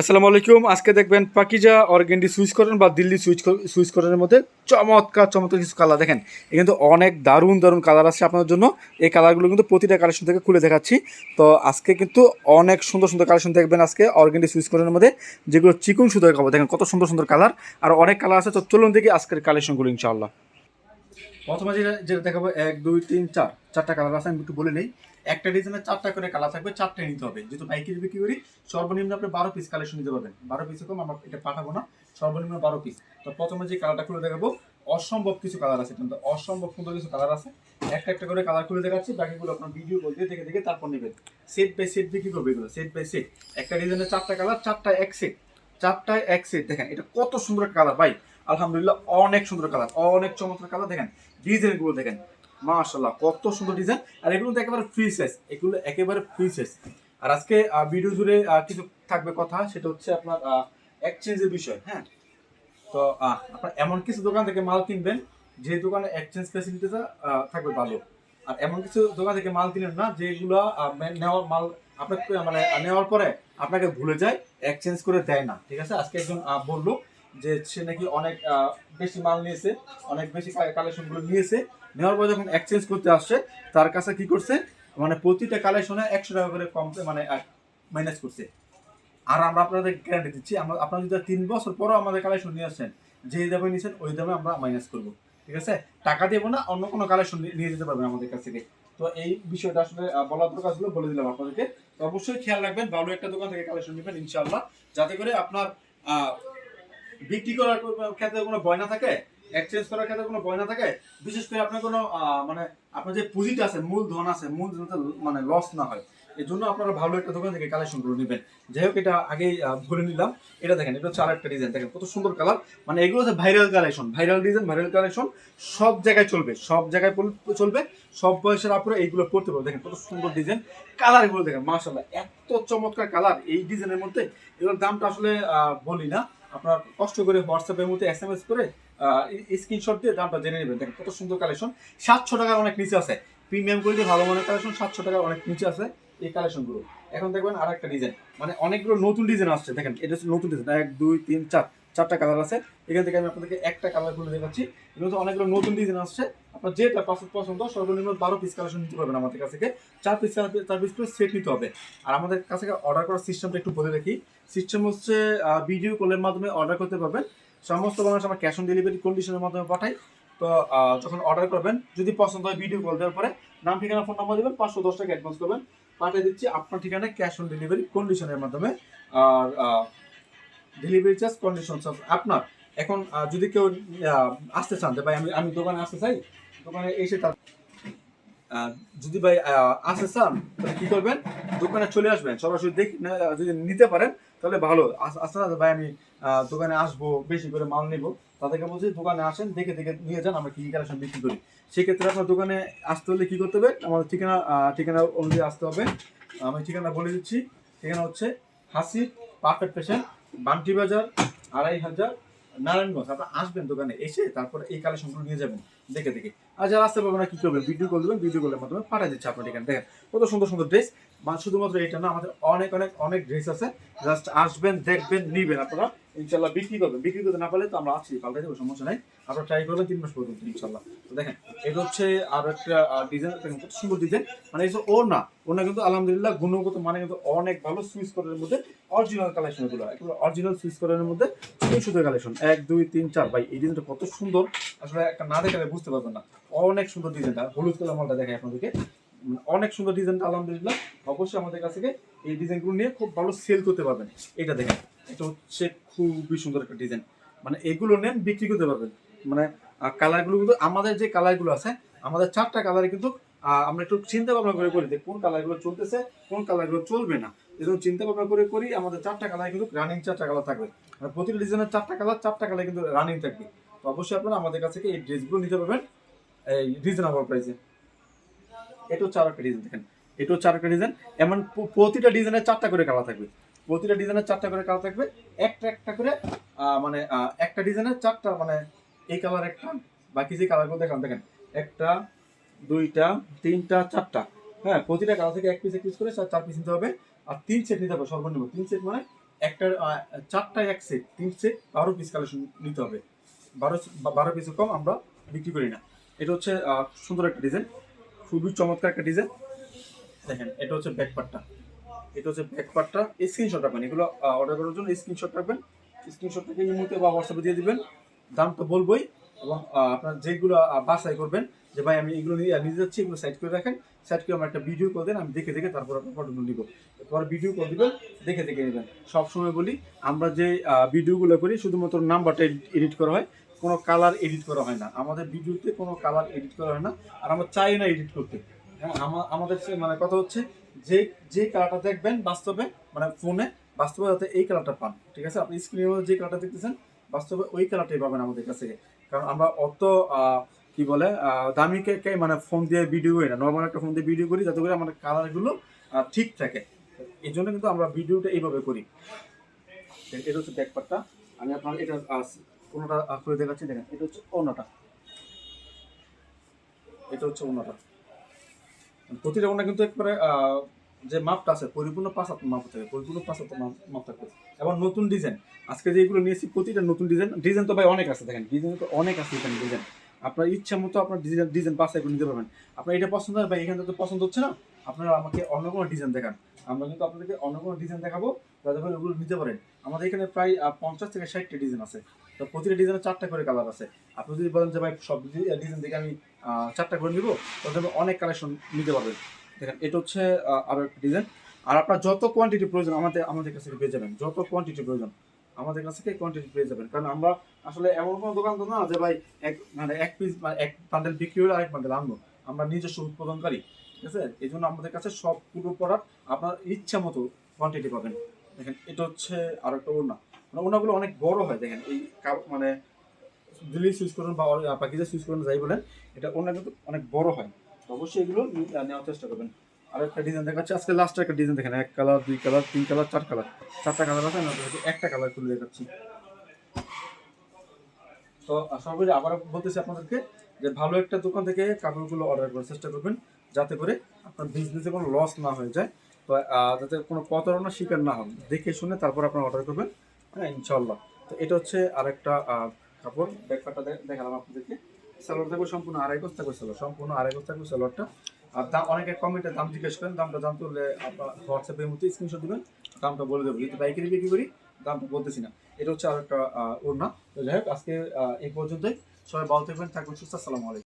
আসসালামু আলাইকুম। আজকে দেখবেন পাকিজা অর্গেন্ডি সুইচ করেন বা দিল্লি সুইচ সুইচ করেনের মধ্যে চমৎকার চমৎকার কিছু কালার দেখেন, এ কিন্তু অনেক দারুণ দারুণ কালার আছে আপনাদের জন্য। এই কালারগুলো কিন্তু প্রতিটা কালেকশন থেকে খুলে দেখাচ্ছি। তো আজকে কিন্তু অনেক সুন্দর সুন্দর কালেকশন দেখবেন আজকে অর্গেন্ডি সুইচ করেনের মধ্যে, যেগুলো চিকুন সুতো খাব দেখেন, কত সুন্দর সুন্দর কালার আর অনেক কালার আছে, তো চলুন দেখি আজকের কালেকশনগুলো ইনশাআল্লাহ। প্রথমে যেটা যেটা দেখাবো, এক, দুই, তিন, চার। চারটা কালার আছে, আমি একটু বলে নেই। একটা ডিজাইনের চারটা করে কালার থাকবে চারটাই নিতে হবে। যেহেতু বাইকের বিক্রি করি, সর্বনিম্ন আপনি বারো পিস কালেকশন নিতে পারবেন। বারো পিসে কম আমরা এটা পাঠাবো না, সর্বনিম্ন বারো পিস তো প্রথমে যে কালারটা খুলে দেখাবো, অসম্ভব কিছু কালার আছে কিন্তু অসম্ভব সুন্দর কিছু কালার আছে। একটা একটা করে কালার খুলে দেখাচ্ছি, বাকিগুলো আপনার ভিডিও করতে দেখে দেখে তারপর নেবেন। সেট বাই সেট বিক্রি করবে এগুলো সেট বাই সেট একটা ডিজাইনের চারটা কালার চারটা এক সেট চারটায় এক সেট দেখেন, এটা কত সুন্দর কালার ভাই। আলহামদুলিল্লাহ অনেক সুন্দর কালার অনেক চমৎকার কালার দেখেন ডিজাইনগুলো দেখেন। মাশাল্লাহ কত সুন্দর ডিজাইন আর এগুলো তো একেবারে ফ্রি সাইজ এগুলো একেবারে ফ্রি সাইজ আর আজকে ভিডিও জুড়ে কিছু থাকবে কথা, সেটা হচ্ছে আপনার এক্সচেঞ্জের বিষয় হ্যাঁ? তো আপনার এমন কিছু দোকান থেকে মাল কিনবেন, যে দোকানে এক্সচেঞ্জ ফ্যাসিলিটিটা থাকবে ভালো। আর এমন কিছু দোকান থেকে মাল কিনেন না, যেগুলো নেওয়ার মাল আপনাকে মানে নেওয়ার পরে আপনাকে ভুলে যায় এক্সচেঞ্জ করে দেয় না, ঠিক আছে? আজকে একজন বলল যে সে নাকি অনেক বেশি মাল নিয়েছে, অনেক বেশি কালেকশনগুলো নিয়েছে নেওয়ার পর যখন এক্সচেঞ্জ করতে আসছে, তার কাছে কি করছে? মানে প্রতিটা কালেকশনে একশো টাকা করে কম মানে মাইনাস করছে। আর আমরা আপনাদের গ্যারান্টি দিচ্ছি, আমরা, আপনারা যদি তিন বছর পরও আমাদের কালেকশন নিয়ে আসছেন যে দামে নিয়েছেন ওই দামে আমরা মাইনাস করব। ঠিক আছে? টাকা দেবো না, অন্য কোনো কালেকশন নিয়ে যেতে পারবেন আমাদের কাছ থেকে। তো এই বিষয়টা আসলে বলার দরকার ছিল বলে দিলাম আপনাদেরকে। অবশ্যই খেয়াল রাখবেন, ভালো একটা দোকান থেকে কালেকশন নেবেন, ইনশাআল্লাহ। যাতে করে আপনার বিক্রি করার ক্ষেত্রে কোনো ভয় না থাকে এক্সচেঞ্জ করার ক্ষেত্রে কোনো ভয় না থাকে। বিশেষ করে আপনার কোনো মানে আপনার যে পুঁজিটা আছে মূল ধন আছে মূল মানে লস না হয়। এই জন্য আপনারা ভালো একটা দোকান থেকে কালেকশন করে নেবেন। যাই হোক এটা আহ, বলে নিলাম। এটা দেখেন এটা হচ্ছে আরেকটা ডিজাইন দেখেন কত সুন্দর কালার মানে এগুলো হচ্ছে viral collection viral design viral collection সব জায়গায় চলবে। সব জায়গায় চলবে। সব বয়সের আপুরা এইগুলো পড়তে পারবে। দেখেন কত সুন্দর ডিজাইন কালার এগুলো দেখেন মার্শাল্লাহ এত চমৎকার কালার এই ডিজাইনের মধ্যে এগুলোর দামটা আসলে বলি না। আপনার কষ্ট করে হোয়াটসঅ্যাপের মধ্যে এস এম এস করে স্ক্রিনশট দিয়ে দামটা জেনে নেবেন। দেখেন কত সুন্দর কালেকশন সাতশো টাকার অনেক নিচে আছে। প্রিমিয়াম কোয়ালিটি ভালো মানের কালেকশন সাতশো টাকার অনেক নিচে আছে এই কালেকশনগুলো এখন দেখবেন আর একটা ডিজাইন মানে অনেকগুলো নতুন ডিজাইন আসছে। দেখেন, এটা হচ্ছে নতুন ডিজাইন এক, দুই, তিন, চার, চারটা কালার আছে। এখান থেকে আমি আপনাদেরকে একটা কালার খুলে দেখাচ্ছি। এগুলো অনেকগুলো নতুন ডিজাইন আসছে। আপনার যেটা পছন্দ পছন্দ, সর্বনিম্ন বারো পিস কালেকশন নিতে পারবেন আমাদের কাছ থেকে। চার পিস চার পিস করে সেট নিতে হবে। আর আমাদের কাছ থেকে অর্ডার করার সিস্টেমটা একটু বলে রাখি। সিস্টেম হচ্ছে ভিডিও কলের মাধ্যমে অর্ডার করতে পারবেন। সমস্ত মানুষ আমরা ক্যাশ অন ডেলিভারি কন্ডিশনের মাধ্যমে পাঠাই। তো যখন অর্ডার করবেন, যদি পছন্দ হয় ভিডিও কল দেওয়ার পরে, নাম, ঠিকানা ফোন নাম্বার দেবেন, পাঁচশো দশ টাকা অ্যাডভান্স করবেন। পাঠিয়ে দিচ্ছি আপনার ঠিকানায় ক্যাশ অন ডেলিভারি কন্ডিশনের মাধ্যমে। আর ডেলিভারি চার্জ কন্ডিশন চার্জ আপনার। এখন যদি কেউ আসতে চান যে, ভাই, আমি আমি দোকানে আসতে চাই। দোকানে এসে তার যদি ভাই আসতে চান তাহলে কি করবেন? দোকানে চলে আসবেন, সরাসরি দেখি যদি নিতে পারেন, তাহলে ভালো। আস- আসতে না ভাই, আমি দোকানে আসব, বেশি করে মাল নিবো। তাদেরকে বলছি, দোকানে আসেন, দেখে দেখে নিয়ে যান, আমরা কি কি কালেকশন বিক্রি করি। সেক্ষেত্রে আপনার দোকানে আসতে হলে কি করতে হবে? আমাদের ঠিকানা ঠিকানা অনুযায়ী আসতে হবে। আমি ঠিকানা বলে দিচ্ছি। ঠিকানা হচ্ছে হাসি পারফেক্ট পেশেন্ট বান্টি বাজার, আড়াই হাজার, নারায়ণগঞ্জ। আপনার আসবেন দোকানে, এসে তারপরে এই কালেকশনগুলো নিয়ে যাবেন। দেখে দেখে। আর যারা আসতে পারবেন না, কি করবে ভিডিও কল দেবেন ভিডিও কলের মাধ্যমে পাঠিয়ে দিচ্ছে আপনার এখানে। দেখেন, কত সুন্দর সুন্দর ড্রেস শুধুমাত্র এটা না, আমাদের অনেক অনেক অনেক ড্রেস আছে। জাস্ট আসবেন, দেখবেন, নিবেন আপনারা। ইনশাল্লাহ বিক্রি করবেন। বিক্রি করতে না পারলে তো আমরা আছি পাল্টাই দেবো সমস্যা নাই। আপনারা ট্রাই করবেন তিন মাস পর্যন্ত ইনশাল্লাহ তো দেখেন এটা হচ্ছে আর একটা ডিজাইন কত সুন্দর ডিজাইন মানে এই ওর না ওর না কিন্তু আলহামদুলিল্লাহ গুণগত মানে কিন্তু অনেক ভালো সুইচ করার মধ্যে অরিজিনাল কালেকশন এগুলো অরিজিনাল সুইচ করার মধ্যে চিকন সুতোর কালেকশন এক দুই তিন চার। ভাই এই ডিজাইনটা কত সুন্দর। আসলে একটা না দেখলে বুঝতে পারবেন না। অনেক সুন্দর ডিজাইনটা হলুদ কালার মালটা দেখাই আপনাদেরকে। উম, অনেক সুন্দর ডিজাইনটা আলহামদুলিল্লাহ। অবশ্যই আমাদের কাছ থেকে এই ডিজাইনগুলো নিয়ে খুব ভালো সেল করতে পারবেন। এটা দেখেন। এটা হচ্ছে খুবই সুন্দর একটা ডিজাইন মানে এগুলো নেন, বিক্রি করতে পারবেন। মানে কালারগুলো কিন্তু আমাদের যে কালারগুলো আছে, আমাদের চারটা কালারে কিন্তু আমরা একটু চিন্তা ভাবনা করে করি যে কোন কালারগুলো চলতেছে, কোন কালারগুলো চলবে না। এরকম চিন্তা ভাবনা করে করি, আমাদের চারটা কালার কিন্তু রানিং চারটা কালার থাকবে। মানে প্রতিটা ডিজাইনের চারটা কালার চারটা কালার কিন্তু রানিং থাকবে। তো অবশ্যই আপনারা আমাদের কাছ থেকে এই ড্রেসগুলো নিতে পারবেন, এই রিজনেবল প্রাইসে এটা হচ্ছে আর একটা ডিজাইন দেখেন। এটা হচ্ছে আর একটা ডিজাইন এমন প্রতিটা ডিজাইনের চারটা করে কালার থাকবে। প্রতিটা ডিজাইনের চারটা করে কালার থাকবে। একটা একটা করে মানে একটা ডিজাইনের চারটা মানে এই কালার একটা, বাকি যে কালারগুলো দেখান দেখেন, একটা, দুইটা, তিনটা, চারটা। হ্যাঁ প্রতিটা কালার থেকে এক পিস এক পিস করে চার পিস নিতে হবে। আর তিন সেট নিতে হবে, সর্বনিম্ন। তিন সেট মানে একটা চারটা এক সেট তিন সেট বারো পিস কালেকশন নিতে হবে। বারো বারো পিসের কম আমরা বিক্রি করি না। এটা হচ্ছে সুন্দর একটা ডিজাইন খুবই চমৎকার একটা ডিজাইন দেখেন, এটা হচ্ছে ব্যাক পার্টটা এটা হচ্ছে ব্যাক পার্টটা স্ক্রিনশট রাখবেন এগুলো অর্ডার করার জন্য স্ক্রিনশট রাখবেন। স্ক্রিনশট থেকে ইমোতে বা হোয়াটসঅ্যাপে দিয়ে দিবেন। দাম তো বলবোই। এবং আপনার যেগুলো বাছাই করবেন, যে ভাই আমি এগুলো নিয়ে যাচ্ছি, এগুলো সাইড করে রাখেন। সাইড করে আমার একটা ভিডিও করে দেন, আমি দেখে দেখে তারপর আপনার ফটোগুলো নিব। এরপর ভিডিও করে দিবেন, দেখে দেখে নেবেন। সবসময় বলি, আমরা যে ভিডিওগুলো করি, শুধুমাত্র নাম্বারটা এডিট করা হয়, কোনো কালার এডিট করা হয় না। আমাদের ভিডিওতে কোনো কালার এডিট করা হয় না। আর আমরা চাই না এডিট করতে। হ্যাঁ আমা- আমাদের মানে কথা হচ্ছে যে যে কালারটা দেখবেন বাস্তবে মানে ফোনে বাস্তবে যাতে এই কালারটা পান, ঠিক আছে? আপনি স্ক্রিনের মধ্যে যে কালারটা দেখতেছেন, বাস্তবে ওই কালারটাই পাবেন আমাদের কাছে কারণ আমরা অত কি বলে দামি কে মানে ফোন দিয়ে ভিডিও করি না। নর্মাল একটা ফোন দিয়ে ভিডিও করি যাতে করে আমাদের কালারগুলো ঠিক থাকে। এই জন্য কিন্তু আমরা ভিডিওটা এইভাবে করি। এটা হচ্ছে ব্যাক পার্টটা আমি আপনার এটা কোনোটা খুলে দেখাচ্ছি, দেখেন। এটা হচ্ছে অন্যটা। এটা হচ্ছে অন্যটা। প্রতিটা ওনা কিন্তু একবারে যে মাপটা আছে, পরিপূর্ণ পাঁচ হাত মাপ থাকে পরিপূর্ণ পাঁচ হাত মাপ মাপ থাকে এবং নতুন ডিজাইন, আজকে যেগুলো নিয়েছি, প্রতিটা নতুন ডিজাইন ডিজাইন তো ভাই অনেক আছে দেখেন, ডিজাইন তো অনেক আছে এখানে ডিজাইন। আপনার ইচ্ছা মতো আপনার ডিজাইন ডিজাইন বাছাই করে নিতে পারবেন। আপনার এটা পছন্দ হয়, ভাই, এখান তো পছন্দ হচ্ছে না? আপনারা আমাকে অন্য কোনো ডিজাইন দেখান। আমরা কিন্তু আপনাদেরকে অন্য কোনো ডিজাইন দেখাবো, যাতে করে ওগুলো নিতে পারেন। আমাদের এখানে প্রায় পঞ্চাশ থেকে ষাটটা ডিজাইন আছে। তো প্রতিটা ডিজাইনে চারটা করে কালার আছে। আপনি যদি বলেন যে, ভাই, সব ডিজাইন থেকে আমি চারটা করে নিবো তাহলে অনেক কালেকশন নিতে পারবেন। দেখেন এটা হচ্ছে আহ, আরও একটা ডিজাইন আর আপনার যত কোয়ান্টিটি প্রয়োজন আমাদের আমাদের কাছ থেকে পেয়ে যাবেন যত কোয়ান্টিটি প্রয়োজন আমাদের কাছ থেকে কোয়ান্টিটি পেয়ে যাবেন। কারণ আমরা আসলে এমন কোনো দোকান তো না যে ভাই এক মানে এক পিস এক বান্ডেল বিক্রি হলে আরেক বান্ডেল আনব। আমরা নিজস্ব উৎপাদনকারী ঠিক আছে? এই জন্য আমাদের কাছে সব পুরো প্রোডাক্ট আপনার ইচ্ছা মতো কোয়ান্টিটি পাবেন। দেখেন এটা হচ্ছে আরও একটা ওড়না। মানে ওড়নাগুলো অনেক বড় হয় দেখেন এই মানে দিল্লি সুইচ করুন বা পাকিজা সুইচ করুন যাই বলেন এটা ওড়না কিন্তু অনেক বড় হয়। অবশ্যই এগুলো নেওয়ার চেষ্টা করবেন। আর একটা ডিজাইন দেখাচ্ছে। আজকে লাস্ট একটা ডিজাইন দেখেন। এক কালার দুই কালার তিন কালার চার কালার চারটা কালার আছে আপনাদেরকে একটা কালার খুলে দেখাচ্ছি। তো সর্বোপরি আবার বলতেছি আপনাদেরকে যে ভালো একটা দোকান থেকে কাপড়গুলো অর্ডার করার চেষ্টা করবেন, যাতে করে আপনার বিজনেসে কোনো লস না হয়ে যায়। তো যাতে কোনো প্রতারণার শিকার না হন। দেখে শুনে তারপর আপনারা অর্ডার করবেন। হ্যাঁ ইনশাল্লাহ তো এটা হচ্ছে আরেকটা কাপড়। ব্যাকপারটা দেখালাম আপনাদেরকে। সালোয়ার থাকবে সম্পূর্ণ আড়াই গজ থাকবে স্যালোড সম্পূর্ণ আড়াই গজ থাকবে স্যালোডটা আর দাম অনেকে কমেন্টে দাম জিজ্ঞেস করেন দামটা জানতে হলে আপনার হোয়াটসঅ্যাপের মধ্যে স্ক্রিনশট দেবেন দামটা বলে দেবো। যেহেতু বাইকেরই বিক্রি করি দামটা বলতেছি না। এটা হচ্ছে আরেকটা আহ, ওড়না। যাই হোক আজকে এই পর্যন্তই। সবাই ভালো থাকবেন থাকবেন সুস্থ। আসসালামু আলাইকুম।